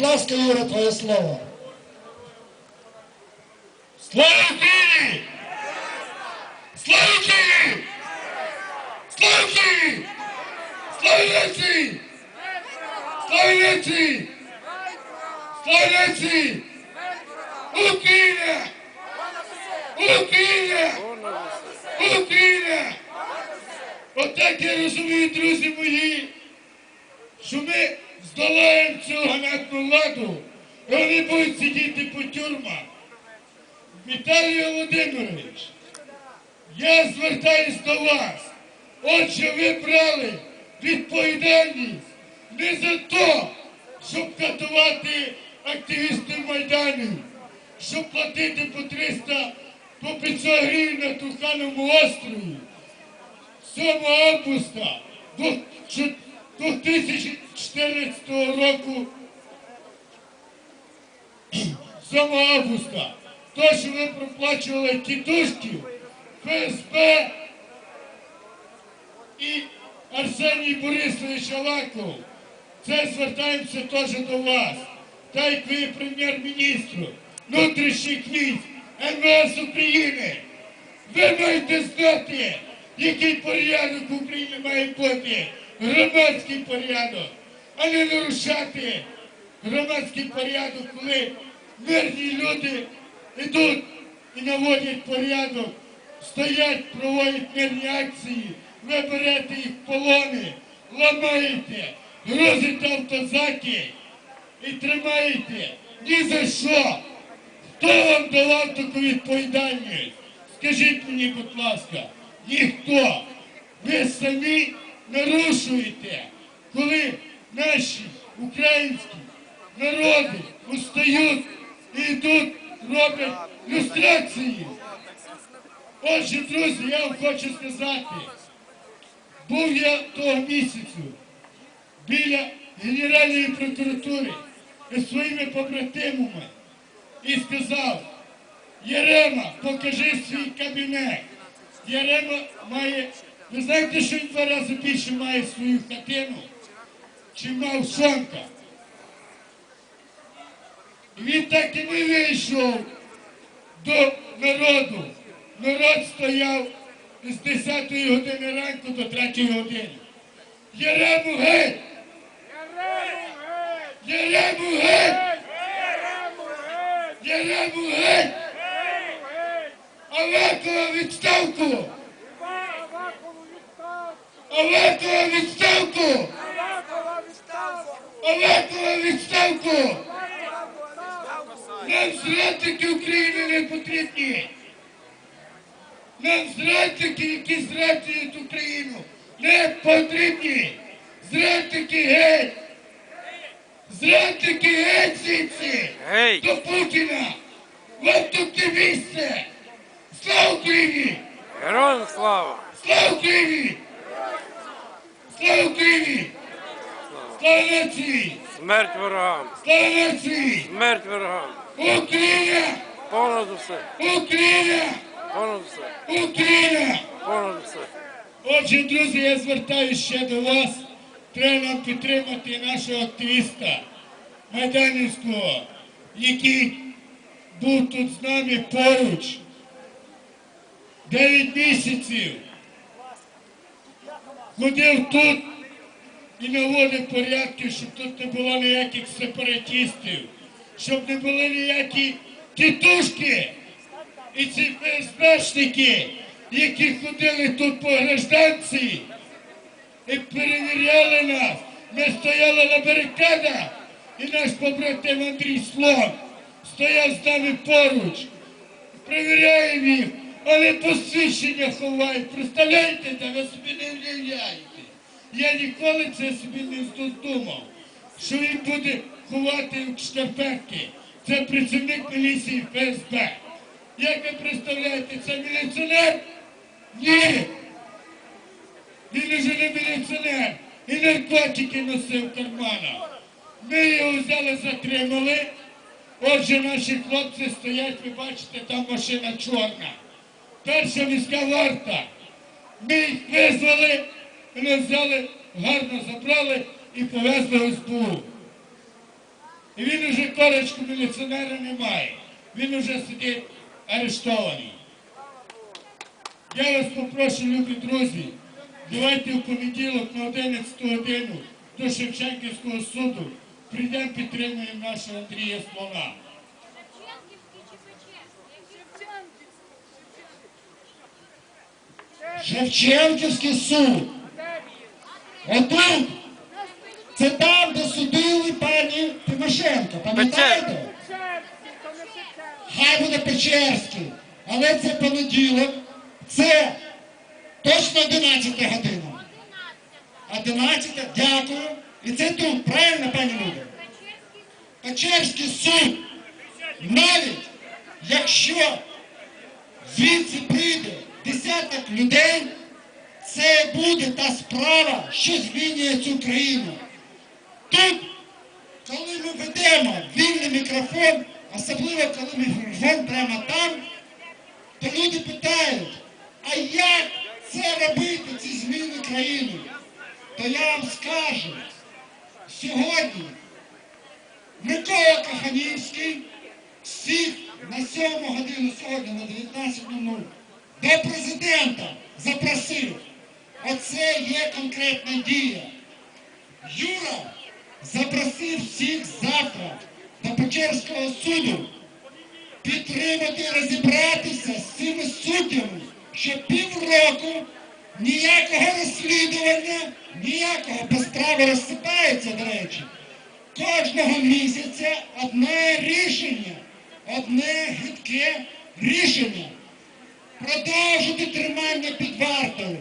Будь ласка, Юра, твоє слово. Слава Україні! Слава Україні! Слава Україні! Слава нації! Слава нації! Слава нації! Україна! Україна! Україна! Отак я розумію, друзі мої, що ми здолаємо цю ганебну владу, і вони будуть сидіти по тюрмах. Віталій Володимирович, я звертаюсь до вас. Отже, ви брали відповідальність не за те, щоб катувати активістів Майдану, щоб платити по 300, по 500 гривень на Тухановому острові. 7 августа 2014 року 7 августа то, що ви проплачували тітушків, ФСБ і Арсеній Борисович Аваков, це звертаємося теж до вас. Так як ви прем'єр-міністру внутрішніх військ МВС України. Ви маєте знати, який порядок в Україні має бути. Громадський порядок, а не нарушати громадський порядок, коли мирні люди йдуть і наводять порядок, стоять, проводять мирні акції, ви берете їх в полони, ламаєте, грузите автозаки і тримаєте ні за що. Хто вам давав таку відповідальність? Скажіть мені, будь ласка, ніхто. Ви самі нарушуєте, коли наші українські народи устають і йдуть, роблять люстрації. Отже, друзі, я вам хочу сказати, був я того місяцю біля Генеральної прокуратури зі своїми побратимами і сказав, Єрема, покажи свій кабінет. Єрема має, ви знаєте, що він два рази більше має свою хатину, чим мав Сонка. Він так і не вийшов до народу. Народ стояв з 10 години ранку до 3 години. Єрему геть! Єрему геть! Єрему геть! Авакова відставку! Авакова відставку! Авакова відставку! Нам зрадники України не потрібні! Нам зрадники, які зраджують Україну, не потрібні! Зрадники геть! Зрадники геть звідси! До Путіна! Вам тут не місце! Слава Україні! Героям слава! Слава Україні! Слава Україні! Слава нації! Смерть ворогам! Слава нації! Смерть ворогам! Україна! Понад усе! Україна! Понад усе! Україна! Понад усе! Отже, друзі, я звертаюся ще до вас. Треба нам підтримати нашого активіста Майданівського, який був тут з нами поруч. Дев'ять місяців. Ходив тут і наводив порядки, щоб тут не було ніяких сепаратистів, щоб не були ніякі тітушки і ці ФСБшники, які ходили тут по гражданці і перевіряли нас. Ми стояли на барикадах, і наш побратим Андрій Слон стояв з нами поруч. Перевіряємо їх, але посвідчення ховають. Представляєте, де ви собі не уявляєте. Я ніколи це собі не здумав, що він буде ховати в шкарпетки. Це працівник міліції ФСБ. Як ви представляєте, це міліціонер? Ні. Він уже не міліціонер і наркотики носив в карманах. Ми його взяли, затримали. Отже, наші хлопці стоять, ви бачите, там машина чорна. Перша міська варта. Ми їх визвали, вони взяли, гарно забрали і повезли в СБУ. І він уже корочку міліціонера не має. Він уже сидить арештований. Я вас попрошу, любі друзі, давайте в понеділок на 11 годину до Шевченківського суду прийдемо підтримуємо нашого Андрія Слона. Шевченківський суд. Отут. Це там, де судили пані Тимошенко. Пам'ятаєте? Хай буде Печерський. Але це понеділок. Це точно 11 година. 11, дякую. І це тут, правильно, пані Люда? Печерський суд. Навіть якщо звідси прийде десяток людей, це буде та справа, що змінює цю країну. Тут, коли ми ведемо вільний мікрофон, особливо коли мікрофон прямо там, то люди питають, а як це робити, ці зміни країни? То я вам скажу, сьогодні Микола Каханівський всіх на 7 годину сьогодні на 19.00 до президента запросив. Оце є конкретна дія. Юра запросив всіх завтра до Печерського суду підтримати, розібратися з цими суддями, що півроку ніякого розслідування, ніякого бо справа розсипається, до речі. Кожного місяця одне рішення, одне гидке рішення. Продовжити тримання під вартою.